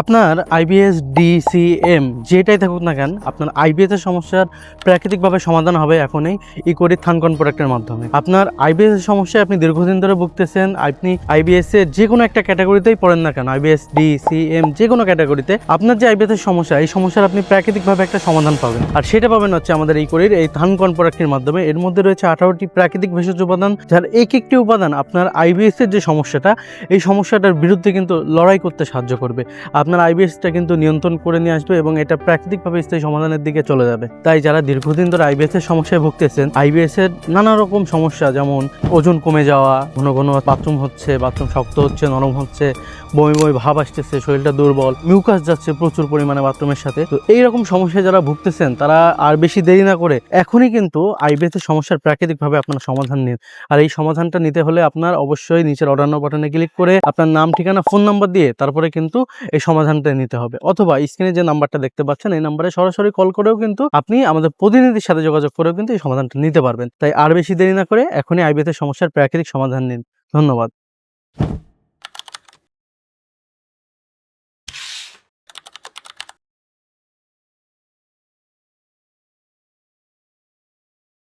আপনার IBS DCM যেটাই থাকুক না কেন, আপনার আইবিএস এর সমস্যার প্রাকৃতিকভাবে সমাধান হবে এখনই ইকোরি থানকন প্রোডাক্টের মাধ্যমে। আপনার আইবিএস এর সমস্যায় আপনি দীর্ঘদিন ধরে ভুগতেছেন, আপনি আইবিএস এর যে কোনো একটা ক্যাটাগরিতেই পড়েন না কেন আইবিএস ডিসিএম যে কোনো ক্যাটাগরিতে, আপনার যে আইবিএস এর সমস্যা, এই সমস্যার আপনি প্রাকৃতিকভাবে একটা সমাধান পাবেন। আর সেটা পাবেন হচ্ছে আমাদের এই করির এই থানকন প্রোডাক্টের মাধ্যমে। এর মধ্যে রয়েছে আঠারোটি প্রাকৃতিক ভেষজ উপাদান, যার এক একটি উপাদান আপনার আইবিএস এর যে সমস্যাটা, এই সমস্যাটার বিরুদ্ধে কিন্তু লড়াই করতে সাহায্য করবে। আপনার আইবিএসটা কিন্তু নিয়ন্ত্রণ করে নিয়ে আসবে এবং এটা প্রাকৃতিকভাবে স্থায়ী সমাধানের দিকে চলে যাবে। তাই যারা দীর্ঘদিন ধরে আইবিএস এর সমস্যায় ভুগতেছেন আইবিএস এর নানা রকম সমস্যা, যেমন ওজন কমে যাওয়া, ঘন ঘন বাথরুম হচ্ছে বাথরুম শক্ত হচ্ছে, নরম হচ্ছে, বমি বমি ভাব আসতেছে, শরীরটা দুর্বল মিউকাস যাচ্ছে প্রচুর পরিমাণে বাথরুমের সাথে। তো এইরকম সমস্যায় যারা ভুগতেছেন, তারা আর বেশি দেরি না করে এখনই কিন্তু আইবিএস এর সমস্যার প্রাকৃতিকভাবে আপনার সমাধান নিন। আর এই সমাধানটা নিতে হলে আপনার অবশ্যই নিচের অর্ডার বাটনে ক্লিক করে আপনার নাম, ঠিকানা ফোন নাম্বার দিয়ে তারপরে কিন্তু এই সমাধানটা নিতে হবে। অথবা স্ক্রিনে যে নাম্বারটা দেখতে পাচ্ছেন, এই নাম্বারে সরাসরি কল করেও কিন্তু আপনি আমাদের প্রতিনিধির সাথে যোগাযোগ করেও কিন্তু এই সমাধানটা নিতে পারবেন। তাই আর বেশি দেরি না করে এখনই আইবিএস এর সমস্যার প্রাকৃতিক সমাধান নিন। ধন্যবাদ।